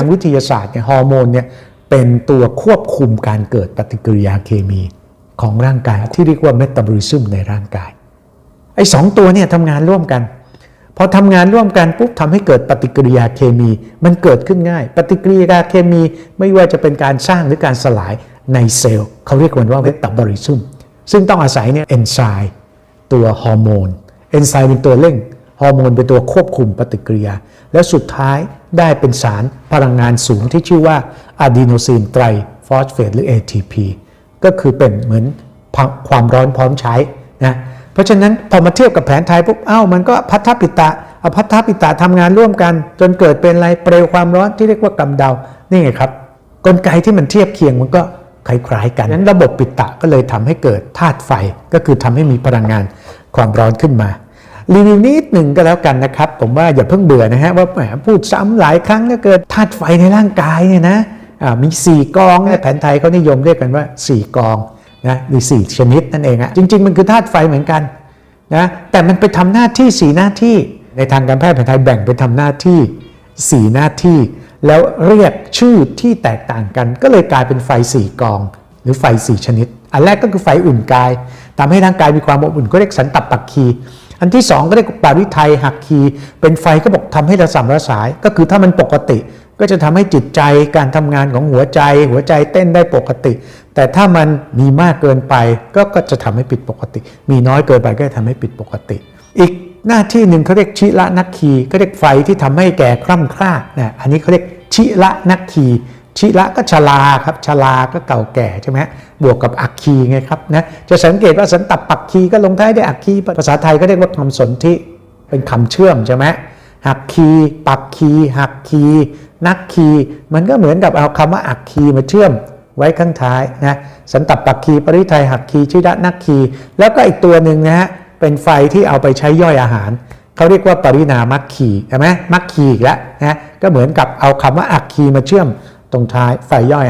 างวิทยาศาสตร์เนี่ยฮอร์โมนเนี่ยเป็นตัวควบคุมการเกิดปฏิกิริยาเคมีของร่างกายที่เรียกว่าเมตาบอลิซึมในร่างกาย ไอ้สองตัวเนี่ยทำงานร่วมกันพอทำงานร่วมกันปุ๊บทำให้เกิดปฏิกิริยาเคมี มันเกิดขึ้นง่าย ปฏิกิริยาเคมีไม่ว่าจะเป็นการสร้างหรือการสลายในเซลล์เขาเรียกมันว่าเมตาบอลิซึมซึ่งต้องอาศัยเนี่ยเอนไซม์ตัวฮอร์โมนเอนไซม์เป็นตัวเร่ง ฮอร์โมนเป็นตัวควบคุมปฏิกิริยา แล้วสุดท้ายได้เป็นสารพลังงานสูงที่ชื่อว่าอะดีโนซีนไตรฟอสเฟตหรือ ATP ก็คือเป็นเหมือนความร้อนพร้อมใช้นะเพราะฉะนั้นพอมาเทียบกับแผนไทยปุ๊บเอ้ามันก็พัทธปิตะเอาพัทธปิตะทำงานร่วมกัน จนเกิดเป็นอะไรเปลวความร้อนที่เรียกว่ากำเดา นี่ไงครับกลไกที่มันเทียบเคียงมันก็คล้ายๆกันนั้นระบบปิตะก็เลยทำให้เกิดธาตุไฟก็คือทำให้มีพลังงานความร้อนขึ้นมา รีวิวนิดหนึ่งก็แล้วกันนะครับ ผมว่าอย่าเพิ่งเบื่อนะฮะว่าแหมพูดซ้ำหลายครั้งก็เกิดธาตุไฟในร่างกายเนี่ยนะมี 4 กองแผนไทยเขานิยมเรียกกันว่า 4 กองนะหรือ4ชนิดนั่นเองอะจริง ๆ มันคือธาตุไฟเหมือนกันนะแต่มันไปทำหน้าที่ 4 หน้าที่ในทางการแพทย์แผนไทยแบ่งเป็นทำหน้าที่ 4 หน้าที่ แล้วเรียกชื่อที่แตกต่างกัน ก็เลยกลายเป็นไฟ 4 กอง หรือไฟ 4 ชนิด อันแรกก็คือไฟอุ่นกายทำให้ร่างกายมีความอบอุ่นก็เรียกสันตับปักคี อันที่สองก็เรียกปาริไทยหักคีเป็นไฟก็บอกทำให้ระสำระสาย ก็คือถ้ามันปกติ ก็จะทำให้จิตใจการทำงานของหัวใจ หัวใจเต้นได้ปกติ แต่ถ้ามันมีมากเกินไปก็ก็จะทำให้ผิดปกติ มีน้อยเกินไปก็จะทำให้ผิดปกติ อีกหน้าที่หนึ่งเขาเรียกชิละนักคีก็เรียกไฟที่ทำให้แก่คร่ำคร่านะอันนี้เขาเรียกชิละนักคี ชิละก็ชลาครับชลาก็เก่าแก่ใช่ไหมบวกกับอักคีไงครับนะจะสังเกตว่าสันตับปักคีก็ลงท้ายด้วยอักคีภาษาไทยก็เรียกว่าคำสนธิเป็นคำเชื่อมใช่ไหมหักคีปักคีหักคี นักคี มันก็เหมือนกับเอาคำว่าอักคีมาเชื่อมไว้ข้างท้ายนะสันตับปักคีปริไทยหักคีชิระนักคี แล้วก็อีกตัวหนึ่งนะฮะเป็นไฟที่เอาไปใช้ย่อยอาหารเขาเรียกว่าปรินามัคคีใช่ไหมมัคคีอีกแล้วนะก็เหมือนกับเอาคำว่าอักคีมาเชื่อม ตรงท้ายใยย่อย